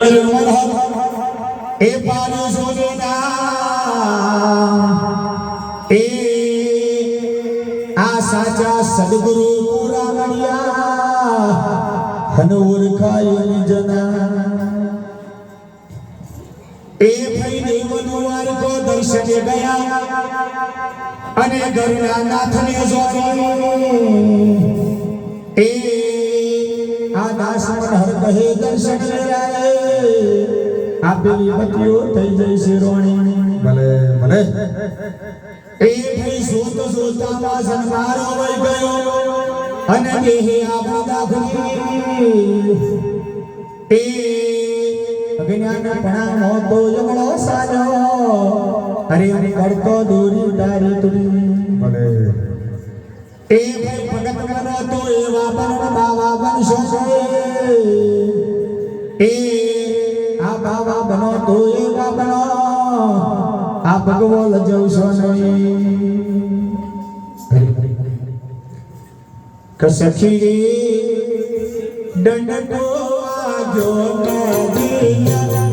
એ પાડ્યું સોનેના એ આ સાચા સદગુરુ પૂરા મળ્યા હન ઓળખાય જના એ ભાઈને મનુવાર કો દર્શને ગયા અને ઘરના નાથને જોઈ એ આ દાસ મનહર કહે દર્શન લેરાય આ થઈ જઈ છે રોણી. ભલે ભલે. એ ભાઈ સોત સોતામાં સંસારો હોય ગયો અને દેહે આપણા દાખલી એ અજ્ઞાન ભણાવો મોતો જમણો સાજો. અરે અરે કરતો દોરી તારી તુરી. ભલે. એ ભાઈ ભગત બનો તો એવા પણ બાવા બનશો બાવા બનો તો એવા બનો આ ભગવો લજવશો નહીં કસખી દંડ કો આજો કે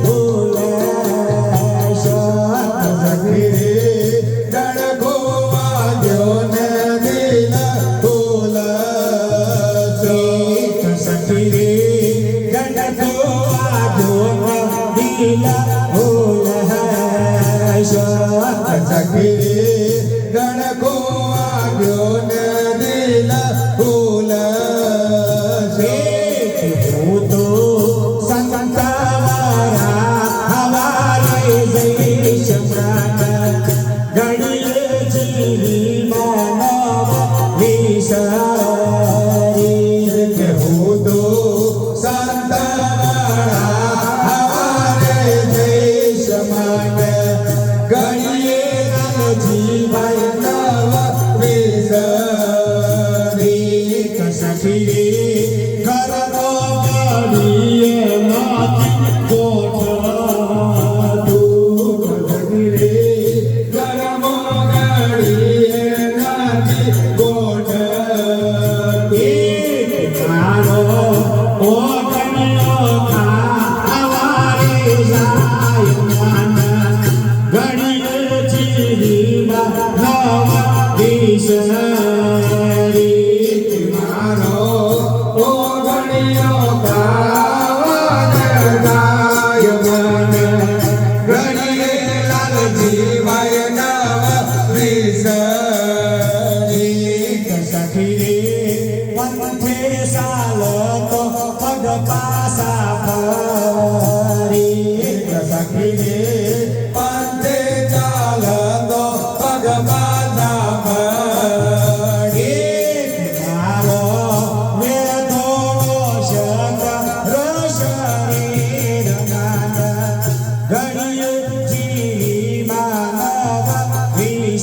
ભૂલે ભૂલે સખી શક્તિ ડણકો Jesus.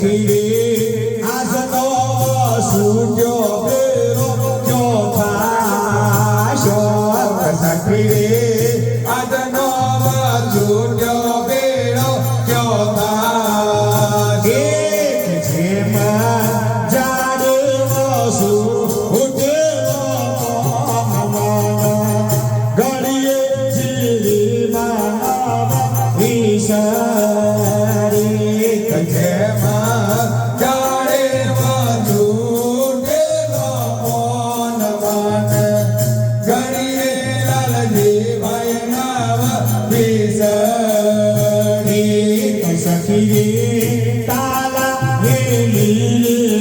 Katie. Hallelujah.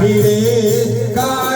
Vivekananda.